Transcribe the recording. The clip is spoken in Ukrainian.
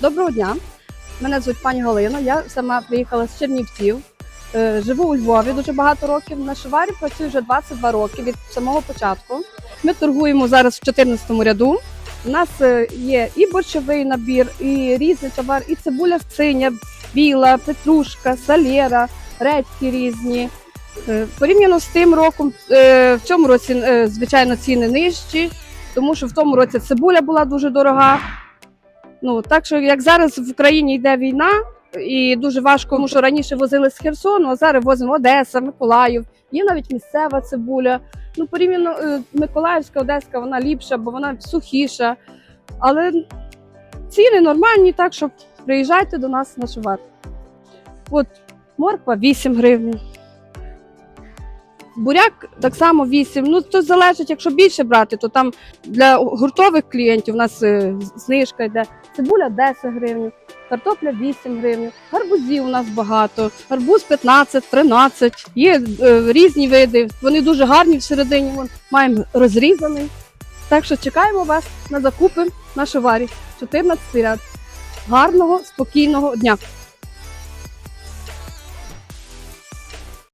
Доброго дня. Мене звуть пані Галина. Я сама приїхала з Чернівців. Е, Живу у Львові дуже багато років. На шиварі працюю вже 22 роки від самого початку. Ми торгуємо зараз в 14 ряду. У нас е, є і борщовий набір, і різний товар, і цибуля синя, біла, петрушка, салєра, редьки різні. Е, Порівняно з тим роком, в цьому році, звичайно, ціни нижчі, тому що в тому році цибуля була дуже дорога. Ну так що як зараз в Україні йде війна, і дуже важко, тому що раніше возили з Херсону, а зараз возимо Одеса, Миколаїв. Є навіть місцева цибуля. Ну, порівняно е, Миколаївська, Одеська, вона ліпша, бо вона сухіша. Але ціни нормальні, так що приїжджайте до нас на шивар. От морква 8 гривень. Буряк так само 8. Ну, то залежить, якщо більше брати, то там для гуртових клієнтів у нас е, знижка йде. Цибуля 10 гривень, картопля 8 гривень, гарбузів у нас багато, гарбуз 15, 13. Є е, різні види, вони дуже гарні всередині. Вон, маємо розрізаний. Так що чекаємо вас на закупи на шоварі 14 ряд. Гарного, спокійного дня!